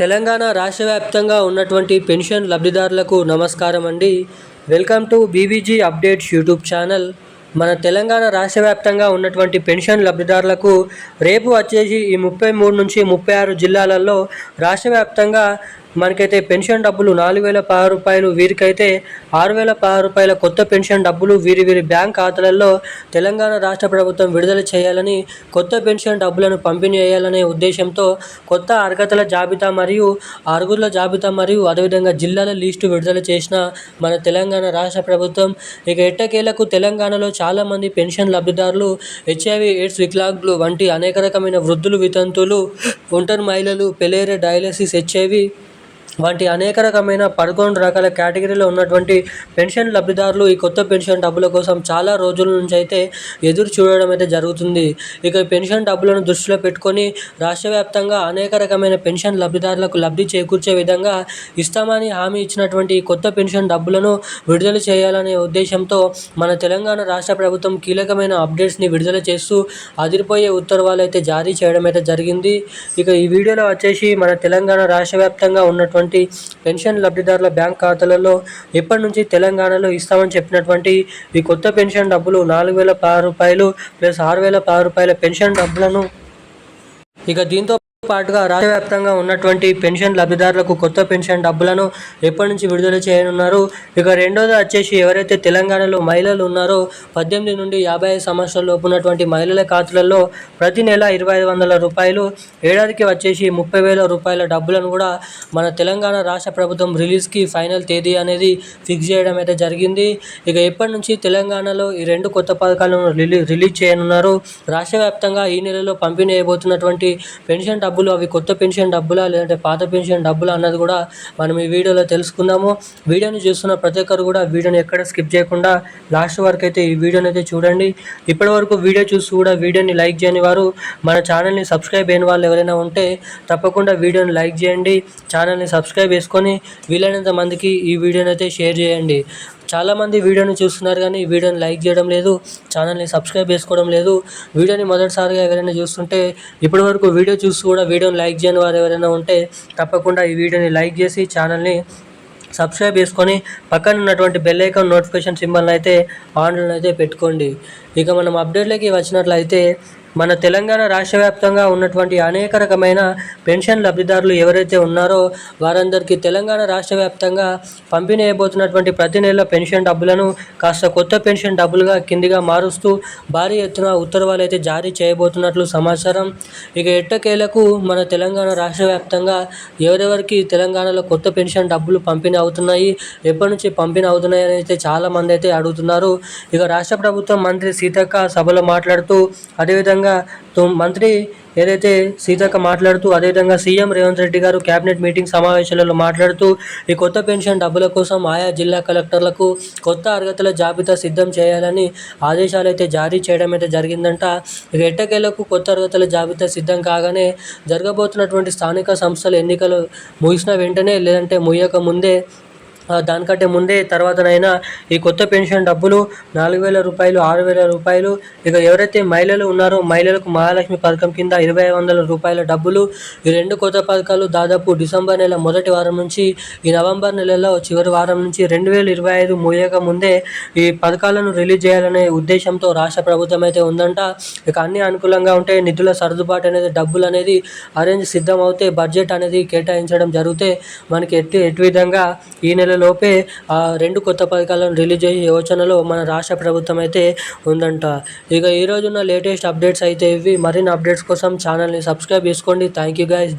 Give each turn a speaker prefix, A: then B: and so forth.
A: తెలంగాణ రాష్ట్ర వ్యాప్తంగా ఉన్నటువంటి పెన్షన్ లబ్ధిదారులకు నమస్కారం అండి. Welcome to BBG updates YouTube channel. మన తెలంగాణ రాష్ట్ర వ్యాప్తంగా ఉన్నటువంటి పెన్షన్ లబ్ధిదారులకు రేపు వచ్చేసి ఈ ముప్పై మూడు నుంచి ముప్పై ఆరు జిల్లాలలో రాష్ట్ర వ్యాప్తంగా మనకైతే పెన్షన్ డబ్బులు నాలుగు వేల పదహారు రూపాయలు వీరికైతే ఆరు వేల పదహారు రూపాయల కొత్త పెన్షన్ డబ్బులు వీరి వీరి బ్యాంక్ ఖాతాలలో తెలంగాణ రాష్ట్ర ప్రభుత్వం విడుదల చేయాలని కొత్త పెన్షన్ డబ్బులను పంపిణీ చేయాలనే ఉద్దేశంతో కొత్త అర్హతల జాబితా మరియు అర్హుల జాబితా మరియు అదేవిధంగా జిల్లాల లిస్టు విడుదల చేసిన మన తెలంగాణ రాష్ట్ర ప్రభుత్వం. ఇక ఎట్టకేలకు తెలంగాణలో చాలామంది పెన్షన్ లబ్ధిదారులు హెచ్ఐవి ఎయిడ్స్ వికలాంగులు వంటి అనేక రకమైన వృద్ధులు వితంతువులు ఒంటరి మహిళలు పెలేరే డయాలసిస్ హెచ్ఐవి వంటి అనేక రకమైన పదకొండు రకాల కేటగిరీలో ఉన్నటువంటి పెన్షన్ లబ్ధిదారులు ఈ కొత్త పెన్షన్ డబ్బుల కోసం చాలా రోజుల నుంచి అయితే ఎదురు చూడడం అయితే జరుగుతుంది. ఇక పెన్షన్ డబ్బులను దృష్టిలో పెట్టుకొని రాష్ట్ర వ్యాప్తంగా అనేక రకమైన పెన్షన్ లబ్ధిదారులకు లబ్ధి చేకూర్చే విధంగా ఇస్తామని హామీ ఇచ్చినటువంటి ఈ కొత్త పెన్షన్ డబ్బులను విడుదల చేయాలనే ఉద్దేశంతో మన తెలంగాణ రాష్ట్ర ప్రభుత్వం కీలకమైన అప్డేట్స్ని విడుదల చేస్తూ అదిరిపోయే ఉత్తర్వాలు అయితే జారీ చేయడం అయితే జరిగింది. ఇక ఈ వీడియోలో వచ్చేసి మన తెలంగాణ రాష్ట్ర వ్యాప్తంగా ఉన్నటువంటి పెన్షన్ లబ్ధిదారుల బ్యాంక్ ఖాతాలలో ఎప్పటి నుంచి తెలంగాణలో ఇస్తామని చెప్పినటువంటి ఈ కొత్త పెన్షన్ డబ్బులు నాలుగు వేల పదహారు రూపాయలు ప్లస్ ఆరు వేల పది రూపాయల పెన్షన్ డబ్బులను ఇక దీంతో పాటుగా రాష్ట్ర వ్యాప్తంగా ఉన్నటువంటి పెన్షన్ లబ్ధిదారులకు కొత్త పెన్షన్ డబ్బులను ఎప్పటి నుంచి విడుదల చేయనున్నారు? ఇక రెండోది వచ్చేసి ఎవరైతే తెలంగాణలో మహిళలు ఉన్నారో పద్దెనిమిది నుండి యాభై ఐదు సంవత్సరాల లోపు ఉన్నటువంటి మహిళల ఖాతాలలో ప్రతి నెల ఇరవై ఐదు వందల రూపాయలు ఏడాదికి వచ్చేసి ముప్పై వేల రూపాయల డబ్బులను కూడా మన తెలంగాణ రాష్ట్ర ప్రభుత్వం రిలీజ్కి ఫైనల్ తేదీ అనేది ఫిక్స్ చేయడం అయితే జరిగింది. ఇక ఎప్పటి నుంచి తెలంగాణలో ఈ రెండు కొత్త పథకాలను రిలీజ్ రిలీజ్ చేయనున్నారు? రాష్ట్ర వ్యాప్తంగా ఈ నెలలో పంపిణీ అయిపోతున్నటువంటి పెన్షన్ డబ్బు డబ్బులు అవి కొత్త పెన్షన్ డబ్బులా లేదంటే పాత పెన్షన్ డబ్బులా అన్నది కూడా మనం ఈ వీడియోలో తెలుసుకుందాము. వీడియోని చూస్తున్న ప్రతి ఒక్కరు కూడా వీడియోని ఎక్కడ స్కిప్ చేయకుండా లాస్ట్ వరకు అయితే ఈ వీడియోని అయితే చూడండి. ఇప్పటి వరకు వీడియో చూసి కూడా వీడియోని లైక్ చేయని వారు మన ఛానల్ని సబ్స్క్రైబ్ అయిన వాళ్ళు ఎవరైనా ఉంటే తప్పకుండా వీడియోని లైక్ చేయండి. ఛానల్ని సబ్స్క్రైబ్ చేసుకొని వీలైనంత మందికి ఈ వీడియోని అయితే షేర్ చేయండి. చాలామంది వీడియోని చూస్తున్నారు కానీ వీడియోని లైక్ చేయడం లేదు ఛానల్ని సబ్స్క్రైబ్ చేసుకోవడం లేదు. వీడియోని మొదటిసారిగా ఎవరైనా చూస్తుంటే ఇప్పటి వరకు వీడియో చూసి కూడా వీడియోని లైక్ చేయని వారు ఎవరైనా ఉంటే తప్పకుండా ఈ వీడియోని లైక్ చేసి ఛానల్ని సబ్స్క్రైబ్ చేసుకొని పక్కన ఉన్నటువంటి బెల్ ఐకాన్ నోటిఫికేషన్ సింబల్ని అయితే ఆన్లైన్ అయితే పెట్టుకోండి. ఇక మనం అప్డేట్లోకి వచ్చినట్లయితే మన తెలంగాణ రాష్ట్ర వ్యాప్తంగా ఉన్నటువంటి అనేక రకమైన పెన్షన్ లబ్ధిదారులు ఎవరైతే ఉన్నారో వారందరికీ తెలంగాణ రాష్ట్ర వ్యాప్తంగా పంపిణీ అయిపోతున్నటువంటి ప్రతి నెల పెన్షన్ డబ్బులను కాస్త కొత్త పెన్షన్ డబ్బులుగా కిందిగా మారుస్తూ భారీ ఎత్తున ఉత్తర్వులు అయితే జారీ చేయబోతున్నట్లు సమాచారం. ఇక ఎట్టకేలకు మన తెలంగాణ రాష్ట్ర వ్యాప్తంగా ఎవరెవరికి తెలంగాణలో కొత్త పెన్షన్ డబ్బులు పంపిణీ అవుతున్నాయి ఎప్పటి నుంచి పంపిణీ అవుతున్నాయి అని అయితే చాలామంది అయితే అడుగుతున్నారు. ఇక రాష్ట్ర ప్రభుత్వం మంత్రి సీతక్క సభలో మాట్లాడుతూ అదేవిధంగా తో- మంత్రి ఏదైతే సీతక్క మాట్లాడుతూ అదేవిధంగా సీఎం రేవంత్ రెడ్డి గారు కేబినెట్ మీటింగ్ సమావేశాలలో మాట్లాడుతూ ఈ కొత్త పెన్షన్ డబ్బుల కోసం ఆయా జిల్లా కలెక్టర్లకు కొత్త అర్హతల జాబితా సిద్ధం చేయాలని ఆదేశాలు అయితే జారీ చేయడం అయితే జరిగిందంట. ఇక ఎట్టకేలకు కొత్త అర్హతల జాబితా సిద్ధం కాగానే జరగబోతున్నటువంటి స్థానిక సంస్థల ఎన్నికలు ముగిసిన వెంటనే లేదంటే ముయ్యక ముందే దానికంటే ముందే తర్వాతనైనా ఈ కొత్త పెన్షన్ డబ్బులు నాలుగు వేల రూపాయలు ఆరు వేల రూపాయలు ఇక ఎవరైతే మహిళలు ఉన్నారో మహిళలకు మహాలక్ష్మి పథకం కింద ఇరవై వందల రూపాయల డబ్బులు ఈ రెండు కొత్త పథకాలు దాదాపు డిసెంబర్ నెల మొదటి వారం నుంచి ఈ నవంబర్ నెలలో చివరి వారం నుంచి రెండు వేల ఇరవై ఐదు ముగియక ముందే ఈ పథకాలను రిలీజ్ చేయాలనే ఉద్దేశంతో రాష్ట్ర ప్రభుత్వం అయితే ఉందంట. ఇక అన్ని అనుకూలంగా ఉంటే నిధుల సర్దుబాటు అనేది డబ్బులు అనేది అరేంజ్ సిద్ధం అవుతే బడ్జెట్ అనేది కేటాయించడం జరిగితే మనకి ఎట్టి ఎటు విధంగా ఈ నెల లోపే ఆ రెండు కొత్త పథకాలను రిలీజ్ చేసే యోచనలో మన రాష్ట్ర ప్రభుత్వం అయితే ఉందంట. ఇక ఈ రోజున్న లేటెస్ట్ అప్డేట్స్ అయితే ఇవి. మరిన్ని అప్డేట్స్ కోసం ఛానల్ని సబ్స్క్రైబ్ చేసుకోండి. Thank you guys